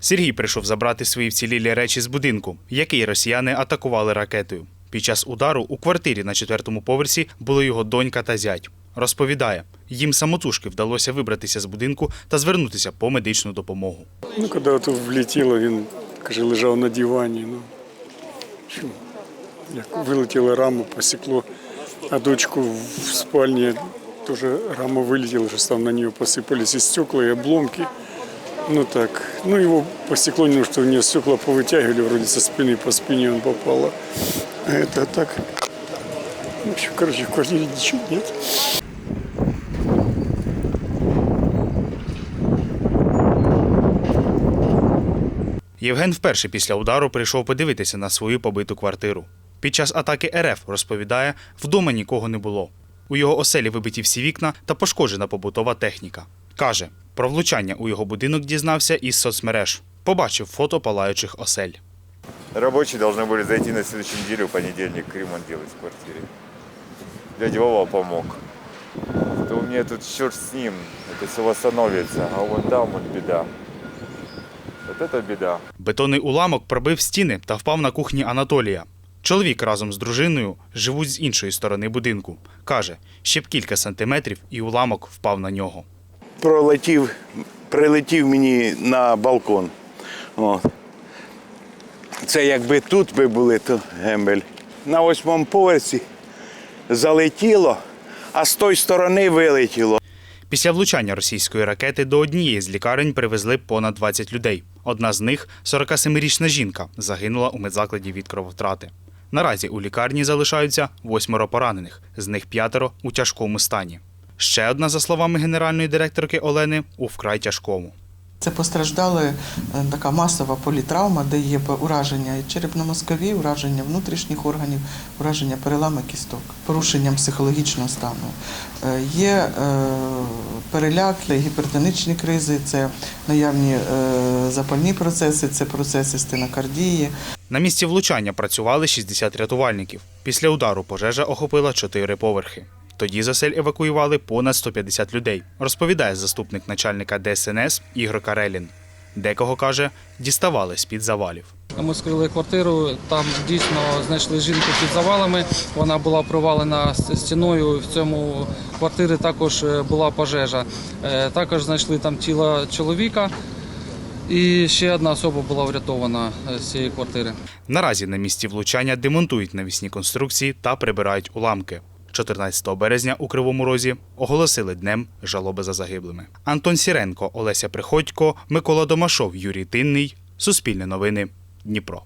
Сергій прийшов забрати свої вцілілі речі з будинку, який росіяни атакували ракетою. Під час удару у квартирі на четвертому поверсі були його донька та зять. Розповідає, їм самотужки вдалося вибратися з будинку та звернутися по медичну допомогу. Ну, коли ото влетіло, він каже, лежав на дивані. Ну, як вилетіла рама, посікло, а дочку в спальні теж рама вилетіла, що там на нее посипались і стекла, і обломки. Ну так, ну его посекло немножко, что у нее стекла повытягивали, вроде со спины по спине он попало. А это так. В общем, короче, в квартире ничего нет. Євген вперше після удару прийшов подивитися на свою побиту квартиру. Під час атаки РФ розповідає, вдома нікого не було. У його оселі вибиті всі вікна та пошкоджена побутова техніка. Каже, про влучання у його будинок дізнався із соцмереж. Побачив фото палаючих осель. Рабочие должны были зайти на следующей неделе, в понедельник, ремонт делать в квартире. Дядя Вова помог. То у меня тут черт с ним, это все восстановится, а вот там вот беда. Вот это беда. Бетонний уламок пробив стіни та впав на кухні Анатолія. Чоловік разом з дружиною живуть з іншої сторони будинку. Каже, ще б кілька сантиметрів і уламок впав на нього. пролетів, прилетів мені на балкон. От. Це якби тут би були, то гембель. На восьмому поверсі залетіло, а з тої сторони вилетіло. Після влучання російської ракети до однієї з лікарень привезли понад 20 людей. Одна з них 47-річна жінка, загинула у медзакладі від крововтрати. Наразі у лікарні залишаються восьмеро поранених, з них п'ятеро у тяжкому стані. Ще одна, за словами генеральної директорки Олени, у вкрай тяжкому. Це постраждала е, така масова політравма, де є ураження черепно-мозкові, ураження внутрішніх органів, ураження перелами кісток, порушенням психологічного стану. Е, Є е, переляк, гіпертонічні кризи, це наявні запальні процеси, це процеси стенокардії. На місці влучання працювали 60 рятувальників. Після удару пожежа охопила чотири поверхи. Тоді з осель евакуювали понад 150 людей, розповідає заступник начальника ДСНС Ігор Карелін. Декого каже, діставали з-під завалів. Ми скрили квартиру, там дійсно знайшли жінку під завалами. Вона була провалена стіною. В цьому квартирі також е, була пожежа. Е, Також знайшли там тіло чоловіка. І ще одна особа була врятована е, з цієї квартири. Наразі на місці влучання демонтують навісні конструкції та прибирають уламки. 14 березня у Кривому Розі оголосили днем жалоби за загиблими. Антон Сіренко, Олеся Приходько, Микола Домашов, Юрій Тинний. Суспільне новини. Дніпро.